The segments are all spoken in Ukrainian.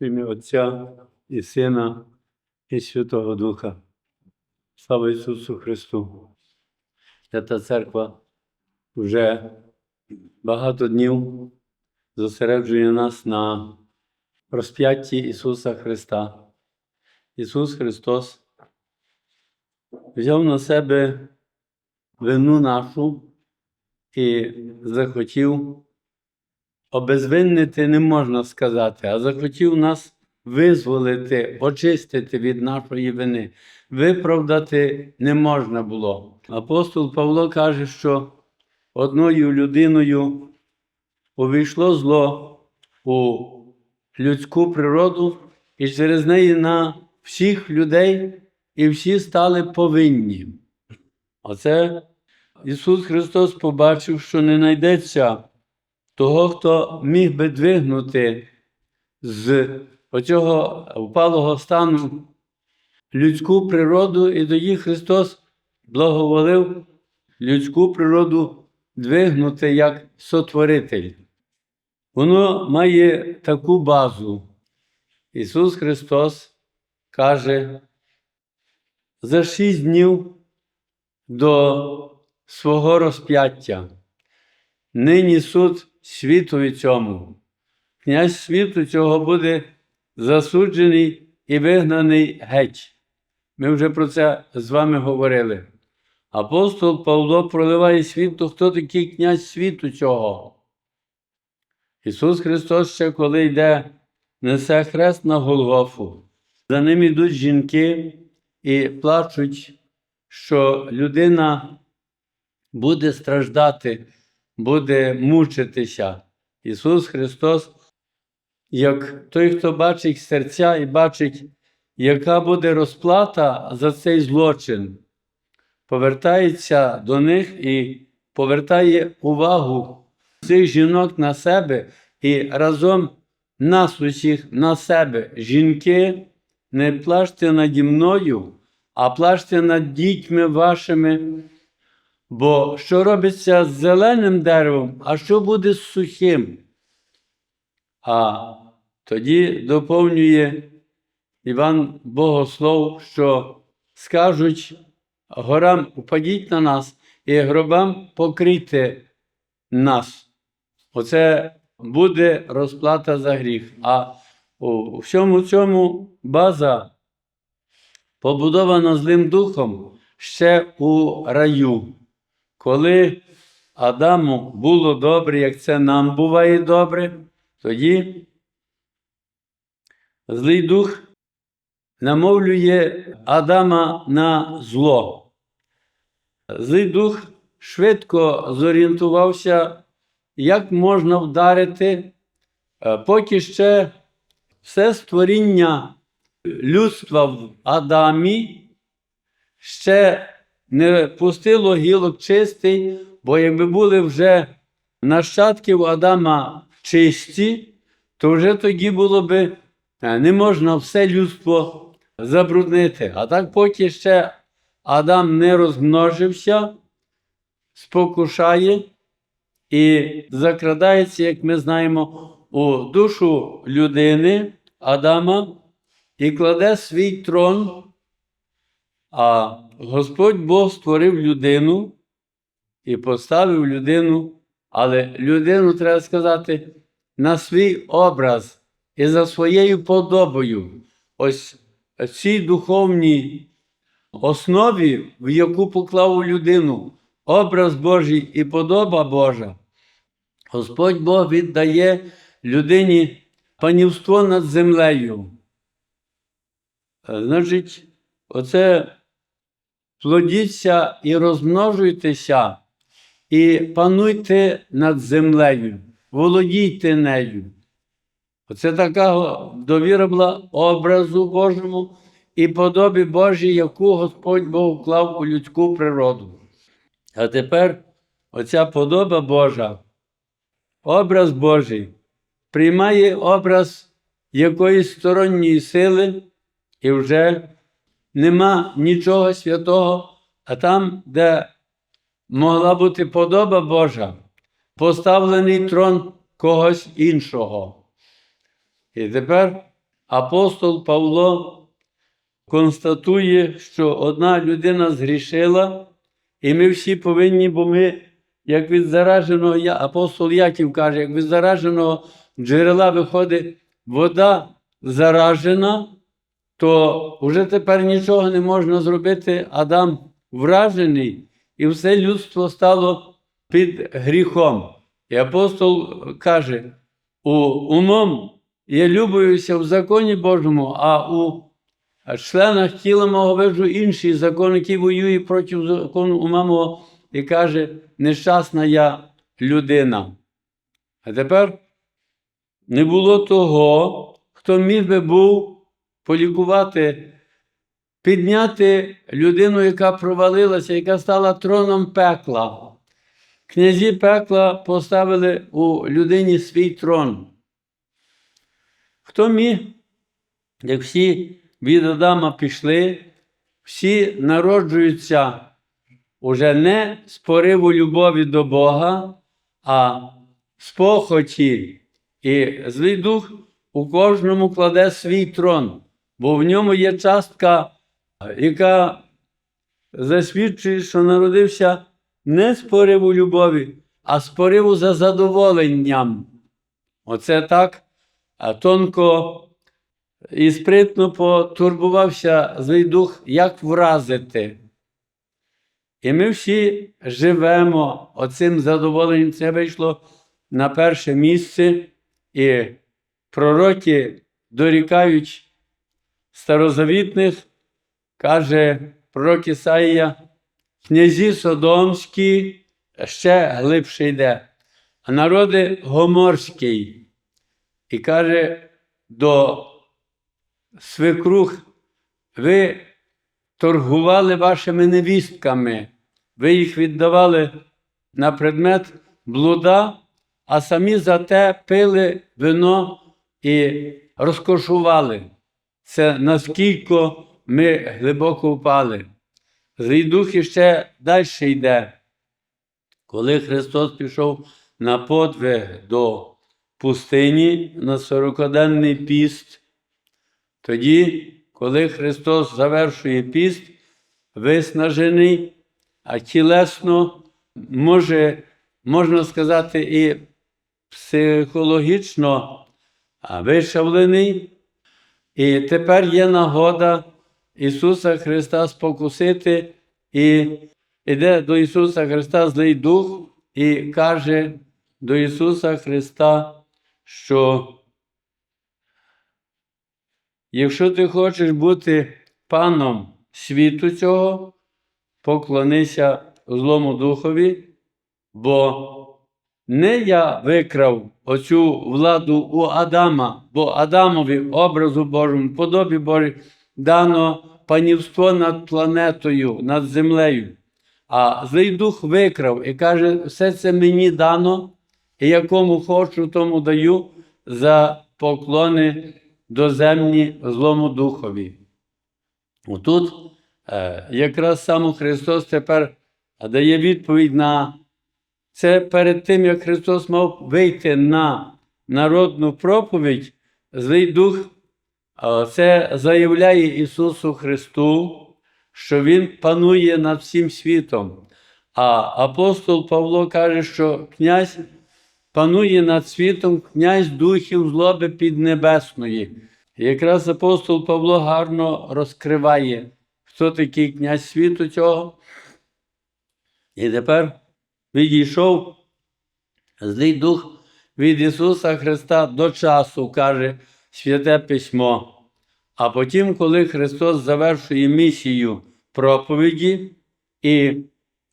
В ім'я Отця і Сина, і Святого Духа. Слава Ісусу Христу! Свята Церква вже багато днів зосереджує нас на розп'ятті Ісуса Христа. Ісус Христос взяв на себе вину нашу і захотів обезвиннити не можна сказати, а захотів нас визволити, очистити від нашої вини. Виправдати не можна було. Апостол Павло каже, що одною людиною увійшло зло у людську природу, і через неї на всіх людей і всі стали повинні. Оце Ісус Христос побачив, що не знайдеться того, хто міг би двигнути з оцього впалого стану людську природу, і тоді Христос благоволив людську природу двигнути як сотворитель. Воно має таку базу. Ісус Христос каже, за шість днів до свого розп'яття. Нині суд світові цьому. Князь світу цього буде засуджений і вигнаний геть. Ми вже про це з вами говорили. Апостол Павло проливає світу, хто такий князь світу цього. Ісус Христос ще коли йде, несе хрест на Голгофу. За ним йдуть жінки і плачуть, що людина буде страждати, буде мучитися. Ісус Христос, як той, хто бачить серця і бачить, яка буде розплата за цей злочин, повертається до них і повертає увагу цих жінок на себе і разом нас усіх на себе. Жінки, не плачте наді мною, а плачте над дітьми вашими. Бо що робиться з зеленим деревом, а що буде з сухим? А тоді доповнює Іван Богослов, що скажуть горам упадіть на нас і гробам покрийте нас. Оце буде розплата за гріх. А у всьому цьому база побудована злим духом ще у раю. Коли Адаму було добре, як це нам буває добре, тоді злий дух намовлює Адама на зло. Злий дух швидко зорієнтувався, як можна вдарити, е, поки ще все створіння людства в Адамі ще не пустило гілок чистий, бо якби були вже нащадків Адама чисті, то вже тоді було би е, не можна все людство забруднити. А так, поки ще Адам не розмножився, спокушає і закрадається, як ми знаємо, у душу людини Адама і кладе свій трон. А Господь Бог створив людину і поставив людину, але людину треба сказати на свій образ і за своєю подобою. Ось цій духовній основі, в яку поклав людину образ Божий і подоба Божа, Господь Бог віддає людині панівство над землею. Е, Значить, оце плодіться і розмножуйтеся, і пануйте над землею, володійте нею. Оце така довіра була образу Божому і подобі Божій, яку Господь Бог вклав у людську природу. А тепер оця подоба Божа, образ Божий, приймає образ якоїсь сторонньої сили, і вже нема нічого святого, а там, де могла бути подоба Божа, поставлений трон когось іншого. І тепер апостол Павло констатує, що одна людина згрішила, і ми всі повинні, бо ми, як від зараженого, апостол Яків каже, як від зараженого джерела виходить вода заражена, то вже тепер нічого не можна зробити. Адам вражений, і все людство стало під гріхом. І апостол каже: у умом я любуюся в законі Божому, а у членах тіла мого виджу інший закон, який воює проти закону ума мого, і каже, нещасна я людина. А тепер не було того, хто міг би був полікувати, підняти людину, яка провалилася, яка стала троном пекла. Князі пекла поставили у людині свій трон. Хто міг, як всі від Адама пішли, всі народжуються уже не з пориву любові до Бога, а з похоті. І злий дух у кожному кладе свій трон, бо в ньому є частка, яка засвідчує, що народився не з пориву любові, а з пориву за задоволенням. Оце так тонко і спритно потурбувався злий дух, як вразити. І ми всі живемо оцим задоволенням. Це вийшло на перше місце, і пророки дорікають старозавітних, каже пророк Ісаїя, князі Содомські ще глибше йде, а народи Гоморський. І каже до свекрух, ви торгували вашими невістками, ви їх віддавали на предмет блуда, а самі за те пили вино і розкошували. Це наскільки ми глибоко впали. Злий дух іще далі йде. Коли Христос пішов на подвиг до пустині на сорокоденний піст, тоді, коли Христос завершує піст, виснажений, а тілесно, може, можна сказати, і психологічно вишавлений, і тепер є нагода Ісуса Христа спокусити, і йде до Ісуса Христа злий дух і каже до Ісуса Христа, що якщо ти хочеш бути паном світу цього, поклонися злому духові, бо не я викрав оцю владу у Адама, бо Адамові, образу Божому, подобі Божій, дано панівство над планетою, над землею. А злий дух викрав і каже, все це мені дано, і якому хочу, тому даю за поклони доземні злому духові. Отут е, якраз сам Христос тепер дає відповідь на це перед тим, як Христос мав вийти на народну проповідь, злий дух це заявляє Ісусу Христу, що Він панує над всім світом. А апостол Павло каже, що князь панує над світом князь духів злоби піднебесної. І якраз апостол Павло гарно розкриває, хто такий князь світу цього. І тепер відійшов злий дух від Ісуса Христа до часу, каже Святе Письмо. А потім, коли Христос завершує місію проповіді і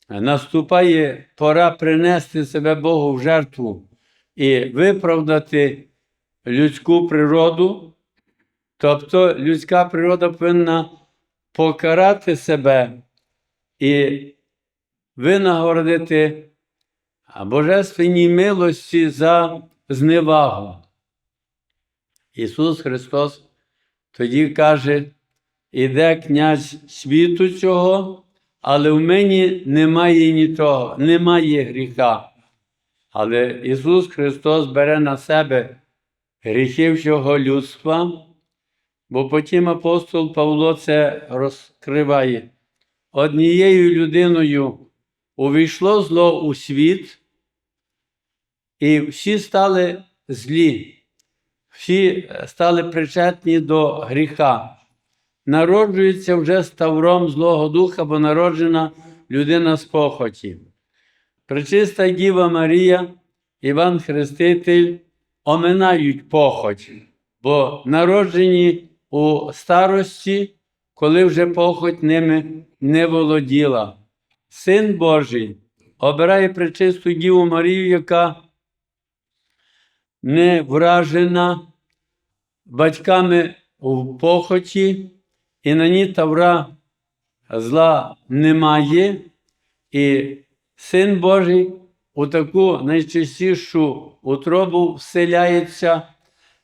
наступає пора принести себе Богу в жертву і виправдати людську природу, тобто людська природа повинна покарати себе і винагородити божественній милості за зневагу. Ісус Христос тоді каже, іде князь світу цього, але в мені немає нічого, немає гріха. Але Ісус Христос бере на себе гріхи всього людства Бо потім апостол Павло це розкриває. Однією людиною увійшло зло у світ, і всі стали злі, всі стали причетні до гріха. Народжується вже ставром Злого Духа, бо народжена людина з похоті. Пречиста Діва Марія, Іван Хреститель оминають похоть, бо народжені у старості, коли вже похоть ними не володіла. Син Божий обирає пречисту Діву Марію, яка не вражена батьками у похоті, і на ній тавра зла немає, і Син Божий у таку найчистішу утробу вселяється,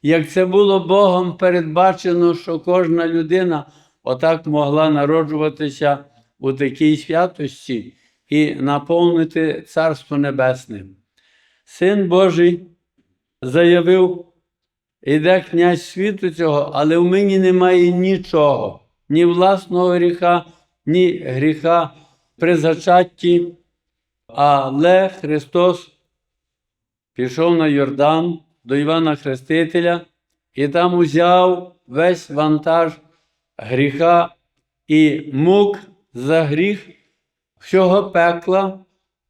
як це було Богом передбачено, що кожна людина отак могла народжуватися у такій святості і наповнити Царство Небесне. Син Божий заявив, іде князь світу цього, але в мені немає нічого, ні власного гріха, ні гріха при зачатті. Але Христос пішов на Йордан до Івана Хрестителя і там узяв весь вантаж гріха і мук за гріх всього пекла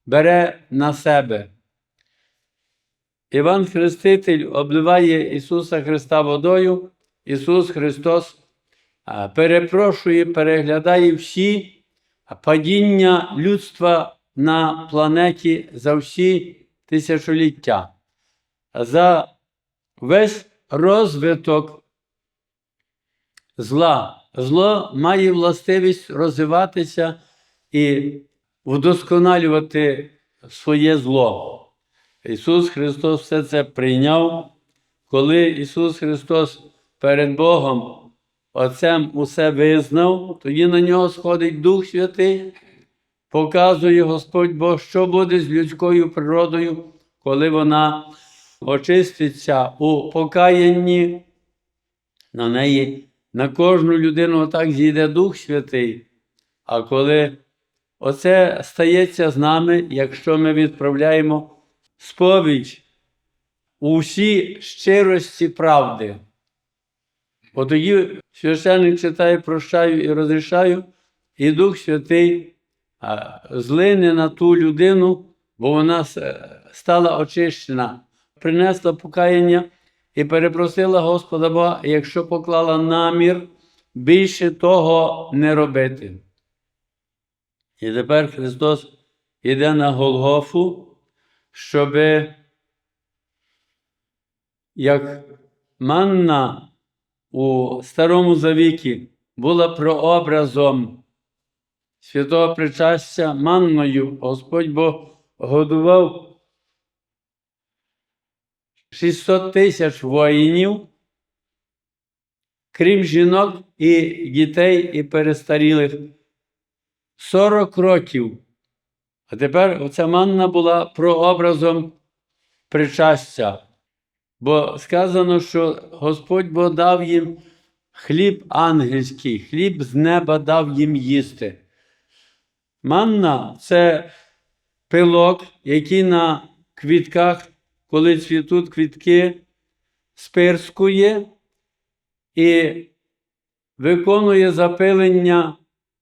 бере на себе. Іван Хреститель обливає Ісуса Христа водою. Ісус Христос перепрошує, переглядає всі падіння людства на планеті за всі тисячоліття, за весь розвиток зла. Зло має властивість розвиватися і вдосконалювати своє зло. Ісус Христос все це прийняв, коли Ісус Христос перед Богом Отцем усе визнав, тоді на нього сходить Дух Святий, показує Господь Бог, що буде з людською природою, коли вона очиститься у покаянні. На неї, на кожну людину отак зійде Дух Святий. А коли оце стається з нами, якщо ми відправляємо сповідь у всій щирості правди. От тоді священник читає, прощаю і розрішаю, і Дух Святий злине на ту людину, бо вона стала очищена, принесла покаяння і перепросила Господа Бога, якщо поклала намір більше того не робити. І тепер Христос йде на Голгофу, щоби як манна у Старому Завіті була прообразом святого причастя манною, Господь Бог годував 600 тисяч воїнів, крім жінок і дітей і перестарілих. 40 років. А тепер оця манна була прообразом причастя. Бо сказано, що Господь Бог дав їм хліб ангельський, хліб з неба дав їм їсти. Манна це пилок, який на квітках, коли цвітуть квітки, спирскує і виконує запилення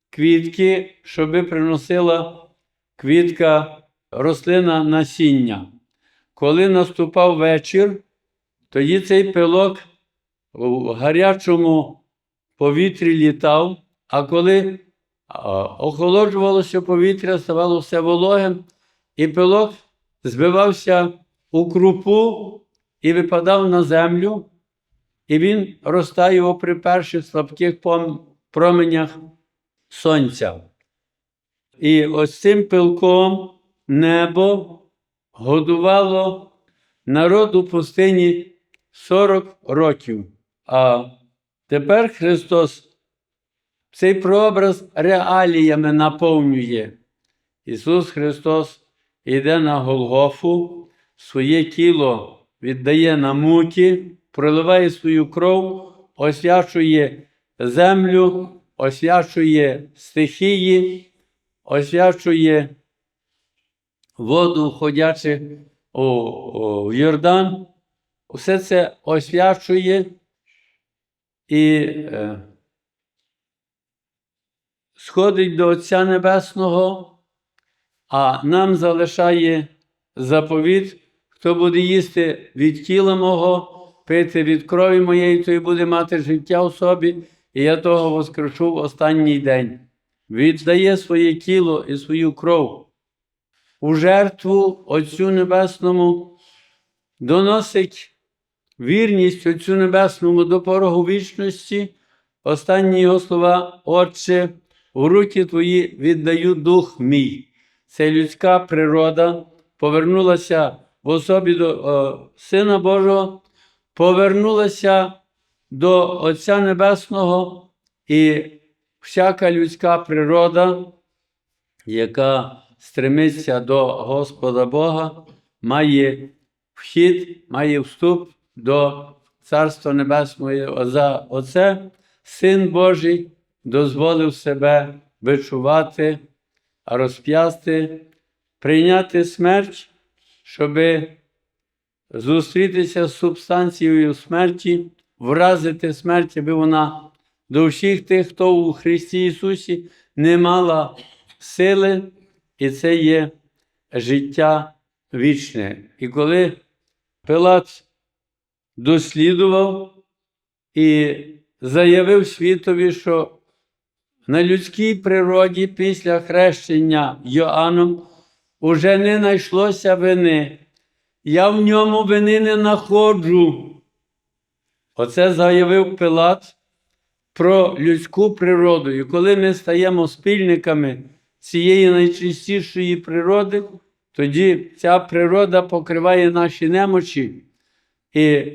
квітки, щоби приносила квітка рослина насіння. Коли наступав вечір, тоді цей пилок у гарячому повітрі літав, а коли охолоджувалося повітря, ставало все вологим, і пилок збивався у крупу і випадав на землю, і він розтаював при перших слабких променях сонця. І ось цим пилком небо годувало народ у пустині 40 років. А тепер Христос цей прообраз реаліями наповнює. Ісус Христос йде на Голгофу, своє тіло віддає на муки, проливає свою кров освячує землю, освячує стихії, освячує воду, входячи в Йордан. Все це освячує і е, сходить до Отця Небесного, а нам залишає заповіт, хто буде їсти від тіла мого, пити від крові моєї, той буде мати життя у собі, і я того воскрешу в останній день. Віддає своє тіло і свою кров у жертву Отцю Небесному, доносить вірність Отцю Небесному до порогу вічності. Останні його слова, Отче, у руки твої віддаю дух мій. Це людська природа повернулася в особі до о, Сина Божого, повернулася до Отця Небесного, і всяка людська природа, яка стремиться до Господа Бога, має вхід, має вступ до Царства Небесного. За оце Син Божий дозволив себе відчувати, розп'ясти, прийняти смерть, щоб зустрітися з субстанцією смерті, вразити смерть, аби вона до всіх тих, хто у Христі Ісусі не мала сили, і це є життя вічне. І коли Пилат дослідував і заявив світові, що на людській природі після хрещення Йоанном уже не знайшлося вини. Я в ньому вини не находжу. Оце заявив Пилат про людську природу. І коли ми стаємо спільниками цієї найчистішої природи, тоді ця природа покриває наші немочі і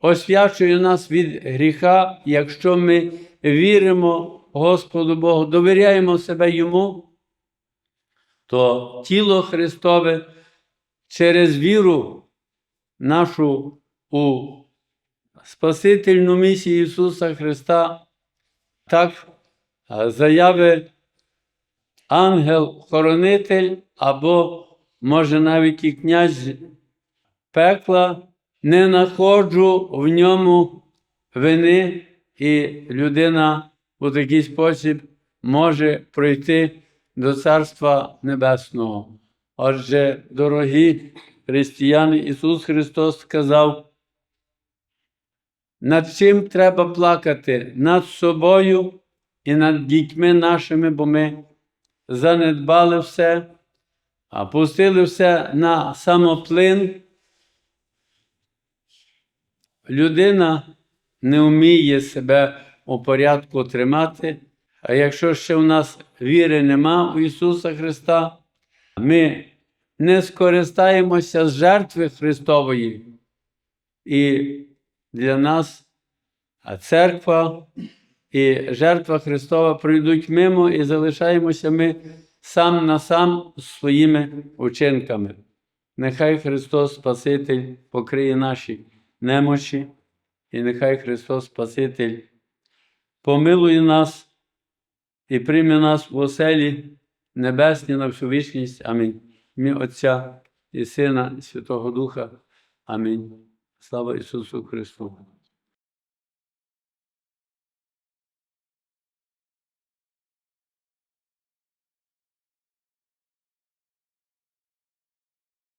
освячує нас від гріха, якщо ми віримо Господу Богу, довіряємо себе Йому, то тіло Христове через віру нашу у Спасительну місію Ісуса Христа, так заяви ангел-хоронитель або, може, навіть і князь пекла, не находжу в ньому вини, і людина у такий спосіб може пройти до Царства Небесного. Отже, дорогі християни, Ісус Христос сказав, над чим треба плакати? Над собою і над дітьми нашими, бо ми занедбали все, а пустили все на самоплин. Людина не вміє себе у порядку тримати, а якщо ще в нас віри нема у Ісуса Христа, ми не скористаємося з жертви Христової. І для нас церква і жертва Христова пройдуть мимо і залишаємося ми сам на сам з своїми учинками. Нехай Христос Спаситель покриє наші немочі, і нехай Христос Спаситель помилує нас і прийме нас в оселі небесні на всю вічність. Амінь. Мі Отця і Сина, і Святого Духа. Амінь. Слава Ісусу Христу!